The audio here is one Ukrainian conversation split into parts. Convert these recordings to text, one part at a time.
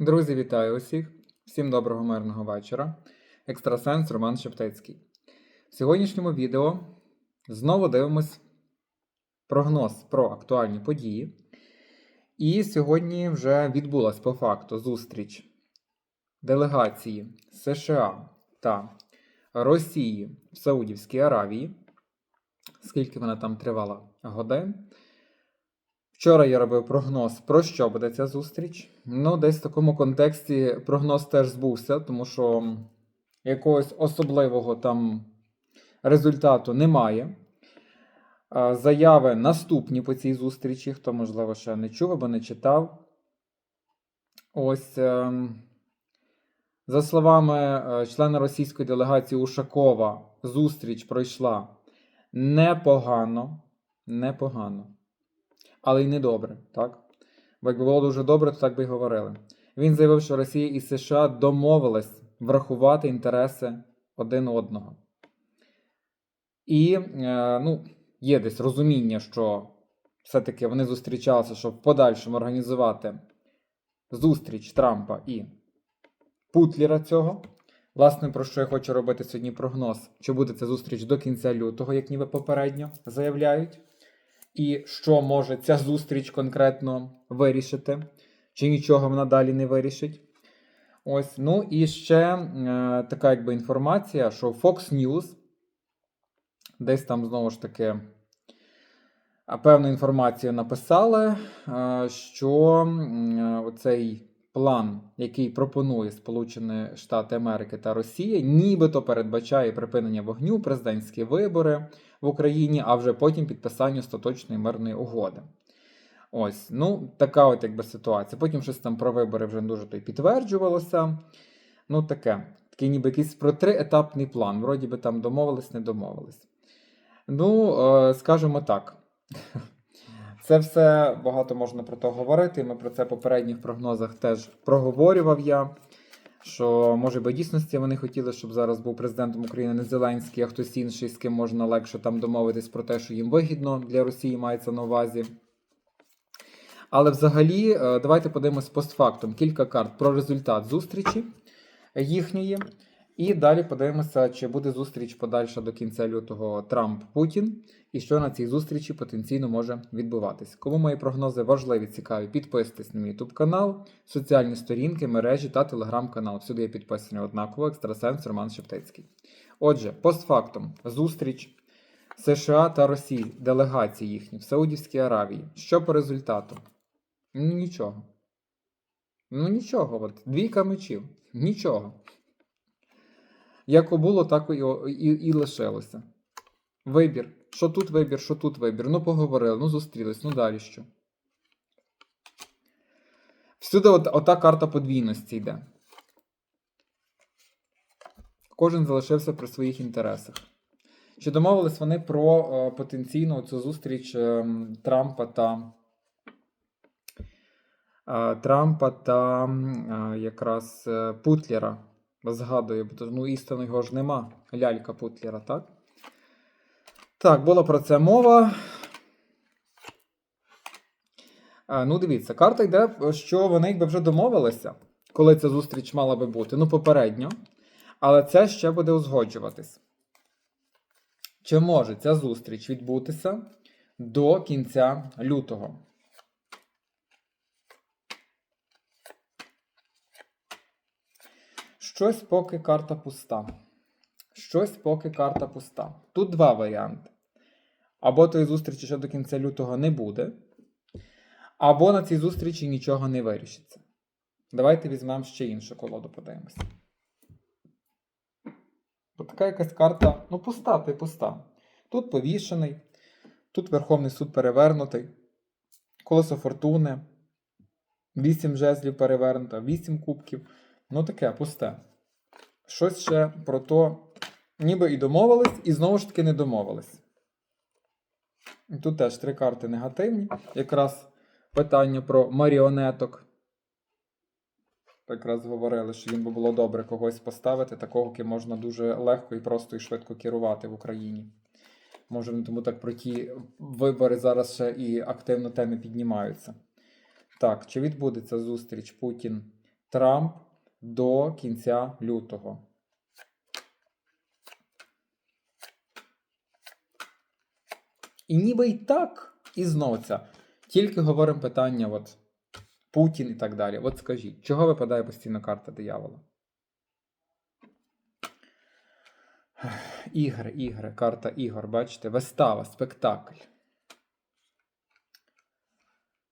Друзі, вітаю усіх! Всім доброго мирного вечора. Екстрасенс Роман Шептицький. В сьогоднішньому відео знову дивимось прогноз про актуальні події. І сьогодні вже відбулась по факту зустріч делегації США та Росії в Саудівській Аравії. Скільки вона там тривала годин. Вчора я робив прогноз, про що буде ця зустріч. Ну, десь в такому контексті прогноз теж збувся, тому що якогось особливого там результату немає. Заяви наступні по цій зустрічі, хто, можливо, ще не чув або не читав. Ось, ем, за словами е, члена російської делегації Ушакова, зустріч пройшла непогано. Непогано але й не добре, так? Бо якби було дуже добре, то так би й говорили. Він заявив, що Росія і США домовились врахувати інтереси один одного. І е, ну, є десь розуміння, що все-таки вони зустрічалися, щоб в подальшому організувати зустріч Трампа і Путлера цього. Власне, про що я хочу робити сьогодні прогноз, чи буде ця зустріч до кінця лютого, як ніби попередньо заявляють і що може ця зустріч конкретно вирішити, чи нічого вона далі не вирішить. Ось, ну і ще е, така якби інформація, що Fox News десь там знову ж таки е, певну інформацію написали, е, що е, оцей план, який пропонує Сполучені Штати Америки та Росія, нібито передбачає припинення вогню, президентські вибори в Україні, а вже потім підписання остаточної мирної угоди. Ось, ну, така от якби ситуація. Потім щось там про вибори вже дуже то й підтверджувалося. Ну, таке. Такий ніби якийсь про триетапний план. Вроді би там домовились, не домовились. Ну, е, скажімо так. Це все багато можна про то говорити. Ми про це в попередніх прогнозах теж проговорював я. Що може би дійсності вони хотіли, щоб зараз був президентом України не Зеленський, а хтось інший, з ким можна легше там домовитись про те, що їм вигідно для Росії мається на увазі. Але взагалі, е, давайте подивимось постфактум кілька карт про результат зустрічі їхньої. І далі подивимося, чи буде зустріч подальша до кінця лютого Трамп-Путін, і що на цій зустрічі потенційно може відбуватись. Кому мої прогнози важливі, цікаві, підписуйтесь на мій YouTube канал, соціальні сторінки, мережі та телеграм-канал. Всюди є підписані однаково екстрасенс Роман Шептицький. Отже, постфактум, зустріч США та Росії, делегації їхні в Саудівській Аравії. Що по результату? Нічого. Ну нічого, от двійка мечів. Нічого. Як було, так і, і, і лишилося. Вибір. Що тут вибір, що тут вибір. Ну, поговорили, ну зустрілись, ну далі що. Всюди от, ота карта подвійності йде. Кожен залишився при своїх інтересах. Чи домовились вони про е, потенційну цю зустріч е, Трампа та е, Трампа та е, якраз е, Путлера? Згадую, бо ну істину його ж нема. Лялька Путлера, так? Так, була про це мова. А, ну, дивіться, карта йде, що вони якби вже домовилися, коли ця зустріч мала би бути. Ну, попередньо. Але це ще буде узгоджуватись. Чи може ця зустріч відбутися до кінця лютого? Щось поки карта пуста. Щось поки карта пуста. Тут два варіанти. Або тої зустрічі ще до кінця лютого не буде, або на цій зустрічі нічого не вирішиться. Давайте візьмемо ще іншу колоду, подивимося. Ось така якась карта, ну, пуста та й пуста. Тут повішений, тут Верховний суд перевернутий, колесо фортуни, 8 жезлів перевернуто, 8 кубків. Ну, таке пусте. Щось ще про то, ніби і домовились, і знову ж таки не домовились. Тут теж три карти негативні. Якраз питання про маріонеток. Якраз говорили, що їм би було добре когось поставити, такого, ким можна дуже легко і просто і швидко керувати в Україні. Може, тому так про ті вибори зараз ще і активно теми піднімаються. Так, чи відбудеться зустріч Путін Трамп до кінця лютого. І ніби й так, і знову це. Тільки говоримо питання, от Путін і так далі. От скажіть, чого випадає постійно карта диявола? Ігри, ігри, карта ігор, бачите, вистава, спектакль.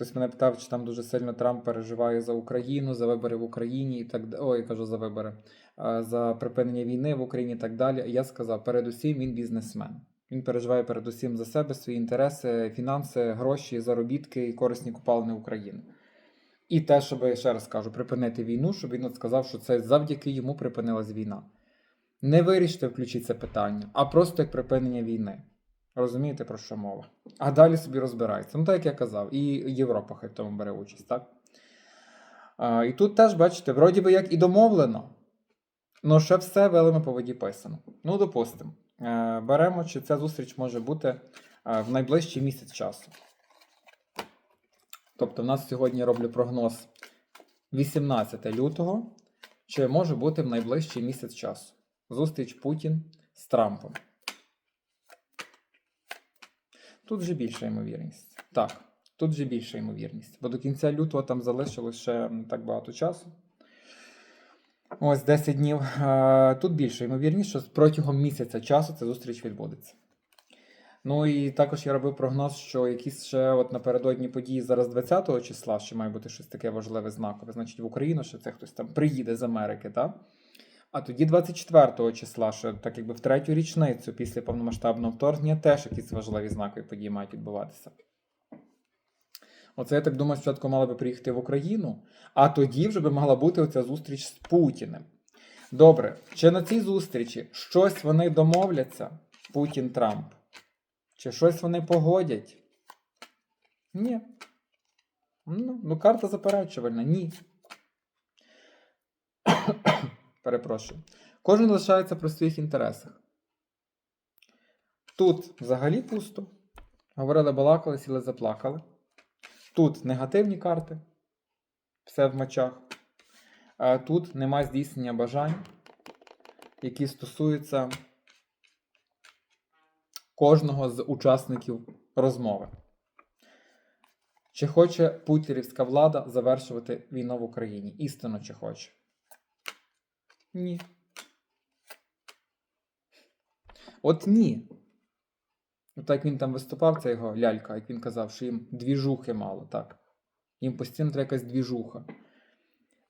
Хтось мене питав, чи там дуже сильно Трамп переживає за Україну, за вибори в Україні і так далі. Ой, кажу за вибори, за припинення війни в Україні і так далі. Я сказав, передусім він бізнесмен. Він переживає передусім за себе, свої інтереси, фінанси, гроші, заробітки і корисні купалини України. І те, щоб я ще раз кажу, припинити війну, щоб він от сказав, що це завдяки йому припинилась війна. Не вирішите включити це питання, а просто як припинення війни. Розумієте, про що мова? А далі собі розбирається. Ну, так як я казав, і Європа хай в тому бере участь, так? А, і тут теж, бачите, вроді би як і домовлено, але ще все велими по воді писано. Ну, допустимо, е, беремо, чи ця зустріч може бути е, в найближчий місяць часу. Тобто, в нас сьогодні роблю прогноз 18 лютого, чи може бути в найближчий місяць часу. Зустріч Путін з Трампом. Тут вже більша ймовірність. Так, тут вже більша ймовірність. Бо до кінця лютого там залишилось ще не так багато часу. Ось 10 днів. Е, Тут більша ймовірність, що протягом місяця часу ця зустріч відбудеться. Ну і також я робив прогноз, що якісь ще от напередодні події зараз 20 числа, що має бути щось таке важливе знакове. Значить, в Україну що це хтось там приїде з Америки, так? А тоді 24 числа, що так якби в третю річницю після повномасштабного вторгнення теж якісь важливі знакові події мають відбуватися. Оце я так думаю, спочатку мала би приїхати в Україну, а тоді вже би могла бути оця зустріч з Путіним. Добре, чи на цій зустрічі щось вони домовляться, Путін Трамп? Чи щось вони погодять? Ні. Ну, ну карта заперечувальна, ні. Перепрошую. Кожен лишається при своїх інтересах. Тут взагалі пусто. Говорили, балакали, сіли, заплакали. Тут негативні карти. Все в мечах. Тут немає здійснення бажань, які стосуються кожного з учасників розмови. Чи хоче путірівська влада завершувати війну в Україні? Істинно чи хоче? Ні. От ні. От як він там виступав, це його лялька, як він казав, що їм двіжухи мало, так. Їм постійно треба якась двіжуха.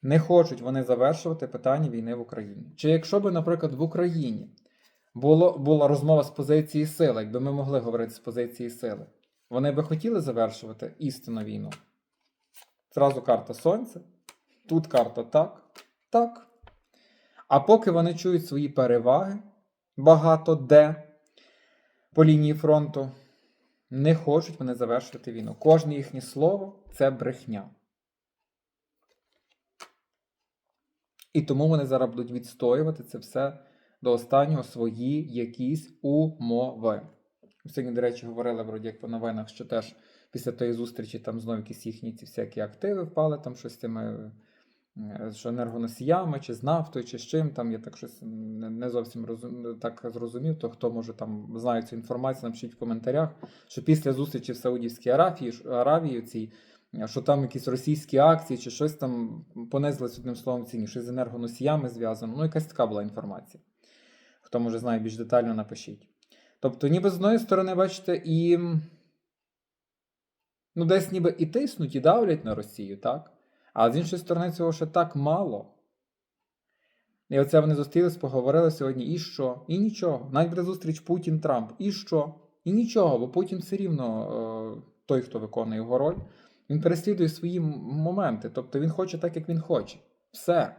Не хочуть вони завершувати питання війни в Україні. Чи якщо би, наприклад, в Україні було, була розмова з позиції сили, якби ми могли говорити з позиції сили, вони би хотіли завершувати істинну війну? Зразу карта Сонця, тут карта так, так. А поки вони чують свої переваги, багато де по лінії фронту, не хочуть вони завершувати війну. Кожне їхнє слово це брехня. І тому вони зараз будуть відстоювати це все до останнього свої якісь умови. Сьогодні, до речі, говорили вроді як по новинах, що теж після тої зустрічі там знову якісь їхні ці всякі активи впали, там щось з тими е, що енергоносіями, чи з нафтою, чи з чим. Там я так щось не зовсім розум, так зрозумів. То хто може там знає цю інформацію, напишіть в коментарях, що після зустрічі в Саудівській Аравії, Аравії цій, що там якісь російські акції, чи щось там понизилось одним словом ціні, щось з енергоносіями зв'язано. Ну, якась така була інформація. Хто може знає більш детально, напишіть. Тобто, ніби з одної сторони, бачите, і. Ну, десь ніби і тиснуть, і давлять на Росію, так? А з іншої сторони, цього ще так мало. І оце вони зустрілись, поговорили сьогодні, і що? І нічого. Навіть буде зустріч Путін-Трамп. І що? І нічого, бо Путін все рівно е, той, хто виконує його роль, він переслідує свої моменти. Тобто він хоче так, як він хоче. Все.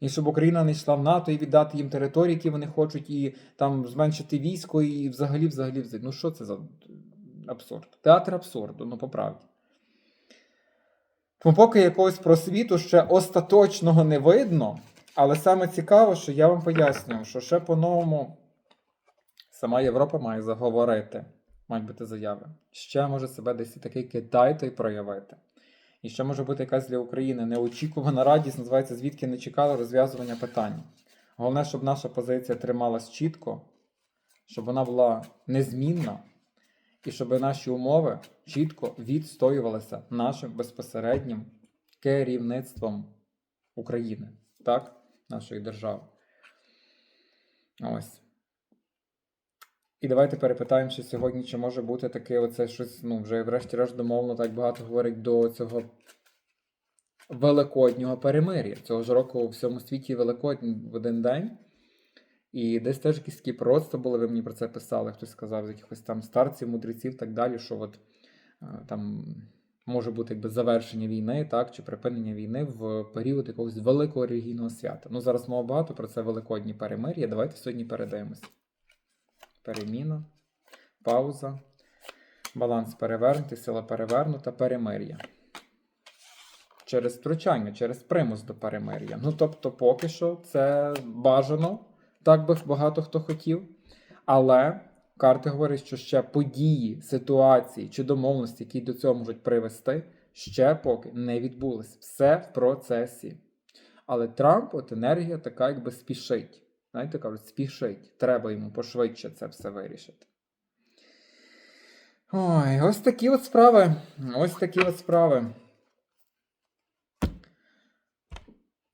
І щоб Україна не йшла в НАТО і віддати їм території, які вони хочуть, і там зменшити військо, і взагалі, взагалі, взагалі. Ну що це за абсурд? Театр абсурду, ну по правді. Тому поки якогось просвіту ще остаточного не видно, але саме цікаво, що я вам пояснюю, що ще по-новому сама Європа має заговорити, мають бути заяви. Ще може себе десь і такий Китай той проявити. І ще може бути якась для України неочікувана радість, називається звідки не чекали розв'язування питання. Головне, щоб наша позиція трималась чітко, щоб вона була незмінна, і щоб наші умови чітко відстоювалися нашим безпосереднім керівництвом України, так, нашої держави. Ось. І давайте перепитаємо ще сьогодні, чи може бути таке оце щось, ну, вже врешті-решт домовлено, так багато говорить до цього великоднього перемир'я. Цього ж року у всьому світі Великодень в один день. І десь теж якісь такі просто були, ви мені про це писали, хтось сказав з якихось там старців, мудреців так далі, що от е, там може бути якби завершення війни, так, чи припинення війни в період якогось великого релігійного свята. Ну, зараз мова багато про це великодні перемир'я. Давайте сьогодні передаємось. Переміна, пауза, баланс перевернутий, сила перевернута, перемир'я. Через втручання, через примус до перемир'я. Ну, тобто, поки що це бажано, так би багато хто хотів. Але карти говорять, що ще події, ситуації чи домовленості, які до цього можуть привести, ще поки не відбулись. Все в процесі. Але Трамп, от енергія така, якби спішить. Знаєте, кажуть, спішить. Треба йому пошвидше це все вирішити. Ой, ось такі от справи. Ось такі от справи.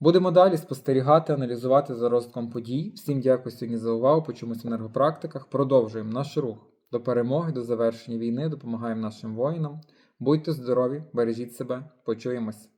Будемо далі спостерігати, аналізувати за розвитком подій. Всім дякую сьогодні за увагу. Почомусь в енергопрактиках. Продовжуємо наш рух до перемоги, до завершення війни. Допомагаємо нашим воїнам. Будьте здорові, бережіть себе, почуємось.